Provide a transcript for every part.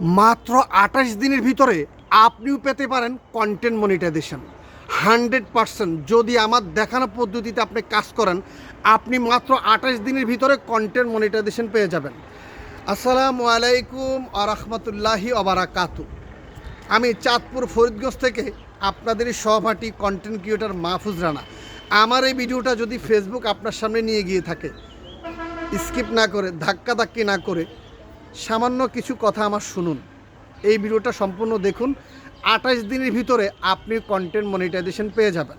মাত্র আঠাশ দিনের ভিতরে আপনিও পেতে পারেন কন্টেন্ট মনিটাইজেশন হান্ড্রেড পারসেন্ট যদি আমার দেখানো পদ্ধতিতে আপনি কাজ করেন, আপনি মাত্র আঠাশ দিনের ভিতরে কন্টেন্ট মনিটাইজেশন পেয়ে যাবেন। আসসালামু আলাইকুম আ রহমতুল্লাহি অবারাকাতু আমি চাঁদপুর ফরিদগঞ্জ থেকে আপনাদেরই সহপাঠী কন্টেন্ট ক্রিয়েটর মাহফুজ রানা। আমার এই ভিডিওটা যদি ফেসবুক আপনার সামনে নিয়ে গিয়ে থাকে স্কিপ না করে ধাক্কা ধাক্কি না করে সামান্য কিছু কথা আমার শুনুন। এই ভিডিওটা সম্পূর্ণ দেখুন। আঠাশ দিনের ভিতরে আপনি কন্টেন্ট মনিটাইজেশন পেয়ে যাবেন।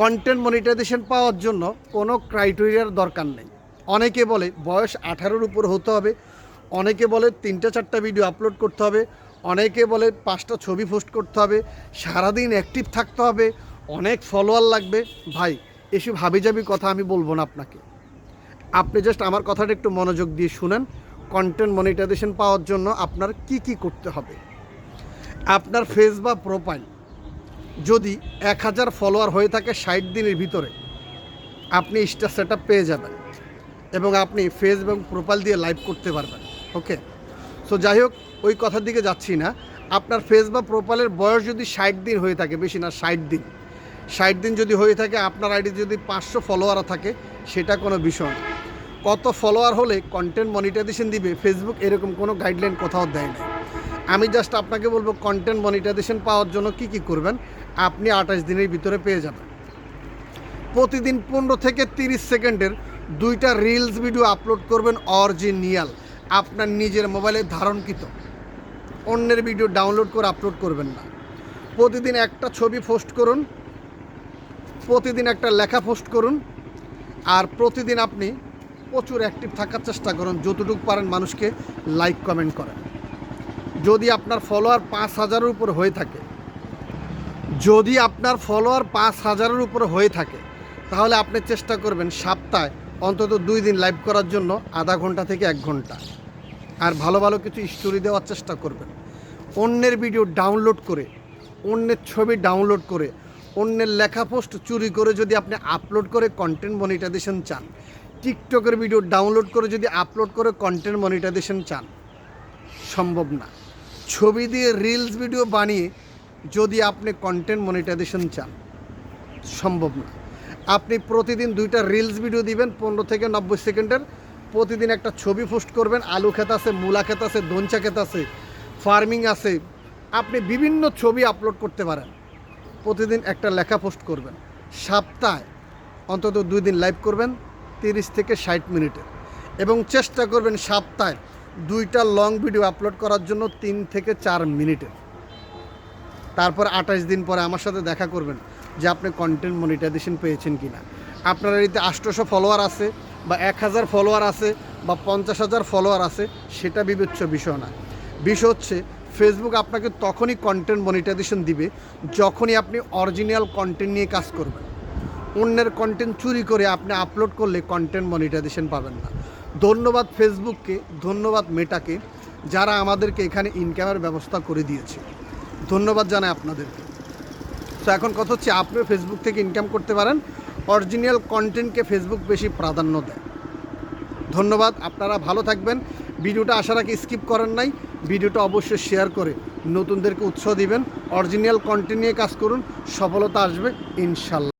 কন্টেন্ট মনিটাইজেশন পাওয়ার জন্য কোনো ক্রাইটেরিয়ার দরকার নেই। অনেকে বলে বয়স আঠারোর উপর হতে হবে। অনেকে বলে তিনটা চারটা ভিডিও আপলোড করতে হবে। অনেকে বলে পাঁচটা ছবি পোস্ট করতে হবে। সারাদিন অ্যাক্টিভ থাকতে হবে। অনেক ফলোয়ার লাগবে। ভাই, এসব হাবিজাবি কথা আমি বলব না আপনাকে। আপনি জাস্ট আমার কথাটা একটু মনোযোগ দিয়ে শুনেন। কন্টেন্ট মনিটাইজেশন পাওয়ার জন্য আপনার কি কি করতে হবে? আপনার ফেস বা প্রোফাইল যদি এক হাজার ফলোয়ার হয়ে থাকে ষাট দিনের ভিতরে, আপনি স্টার সেট পেয়ে যাবেন এবং আপনি ফেস এবং প্রোফাইল দিয়ে লাইভ করতে পারবেন ওকে সো যাই হোক, ওই কথার দিকে যাচ্ছি না। আপনার ফেস বা প্রোফাইলের বয়স যদি ষাট দিন হয়ে থাকে, বেশি না, ষাট দিন। ষাট দিন যদি হয়ে থাকে, আপনার আইডি যদি পাঁচশো ফলোয়ার থাকে, সেটা কোনো বিষয় না। কত ফলোয়ার হলে কন্টেন্ট মনিটাইজেশন দিবে ফেসবুক এরকম কোনো গাইডলাইন কোথাও দেয় না আমি জাস্ট আপনাকে বলব কন্টেন্ট মনিটাইজেশন পাওয়ার জন্য কি কি করবেন, আপনি আঠাশ দিনের ভিতরে পেয়ে যাবেন। প্রতিদিন পনেরো থেকে তিরিশ সেকেন্ডের দুইটা রিলস ভিডিও আপলোড করবেন অরিজিনিয়াল আপনার নিজের মোবাইলে ধারণকৃত। অন্যের ভিডিও ডাউনলোড করে আপলোড করবেন না। প্রতিদিন একটা ছবি পোস্ট করুন, প্রতিদিন একটা লেখা পোস্ট করুন, আর প্রতিদিন আপনি প্রচুর অ্যাক্টিভ থাকার চেষ্টা করুন, যতটুকু পারেন মানুষকে লাইক কমেন্ট করেন। যদি আপনার ফলোয়ার পাঁচ হাজারের উপর হয়ে থাকে, যদি আপনার ফলোয়ার পাঁচ হাজারের উপর হয়ে থাকে, তাহলে আপনি চেষ্টা করবেন সপ্তাহে অন্তত দুই দিন লাইভ করার জন্য আধা ঘণ্টা থেকে এক ঘণ্টা। আর ভালো ভালো কিছু স্টোরি দেওয়ার চেষ্টা করবেন। অন্যের ভিডিও ডাউনলোড করে, অন্যের ছবি ডাউনলোড করে, অন্যের লেখা পোস্ট চুরি করে যদি আপনি আপলোড করে কন্টেন্ট মনিটাইজেশন চান টিকটকের ভিডিও ডাউনলোড করে যদি আপলোড করে কন্টেন্ট মনিটাইজেশন চান, সম্ভব না। ছবি দিয়ে রিলস ভিডিও বানিয়ে যদি আপনি কন্টেন্ট মনিটাইজেশন চান, সম্ভব না। আপনি প্রতিদিন দুইটা রিলস ভিডিও দিবেন, পনেরো থেকে নব্বই সেকেন্ডের। প্রতিদিন একটা ছবি পোস্ট করবেন, আলু ক্ষেত আছে, মূলা ক্ষেত আছে দঞ্চা ক্ষেত আছে ফার্মিং আছে। আপনি বিভিন্ন ছবি আপলোড করতে পারেন। প্রতিদিন একটা লেখা পোস্ট করবেন। সপ্তাহে অন্তত দুই দিন লাইভ করবেন। তিরিশ থেকে ষাট মিনিটের এবং চেষ্টা করবেন সপ্তাহে দুইটা লং ভিডিও আপলোড করার জন্য তিন থেকে চার মিনিটের তারপর আঠাশ দিন পরে আমার সাথে দেখা করবেন যে আপনি কন্টেন্ট মনিটাইজেশন পেয়েছেন কি না আপনার এতে আষ্টশো ফলোয়ার আছে বা এক হাজার ফলোয়ার আছে বা পঞ্চাশ হাজার ফলোয়ার আছে, সেটা বিবেচ্য বিষয় না। বিষয় হচ্ছে ফেসবুক আপনাকে তখনই কন্টেন্ট মনিটাইজেশন দিবে যখনই আপনি অরিজিনাল কন্টেন্ট নিয়ে কাজ করবেন। অন্যের কন্টেন্ট চুরি করে আপনি আপলোড করলে কন্টেন্ট মনিটাইজেশন পাবেন না। ধন্যবাদ ফেসবুককে, ধন্যবাদ মেটাকে, যারা আমাদেরকে এখানে ইনকামের ব্যবস্থা করে দিয়েছে। ধন্যবাদ জানাই আপনাদেরকে। তো এখন কথা হচ্ছে আপনিও ফেসবুক থেকে ইনকাম করতে পারেন অরিজিনাল কন্টেন্টকে ফেসবুক বেশি প্রাধান্য দেয়। ধন্যবাদ, আপনারা ভালো থাকবেন। ভিডিওটা আশা রাখি স্কিপ করেন নাই। ভিডিওটা অবশ্যই শেয়ার করে নতুনদেরকে উৎসাহ দিবেন। অরিজিনাল কন্টেন্ট নিয়ে কাজ করুন, সফলতা আসবে, ইনশাল্লাহ।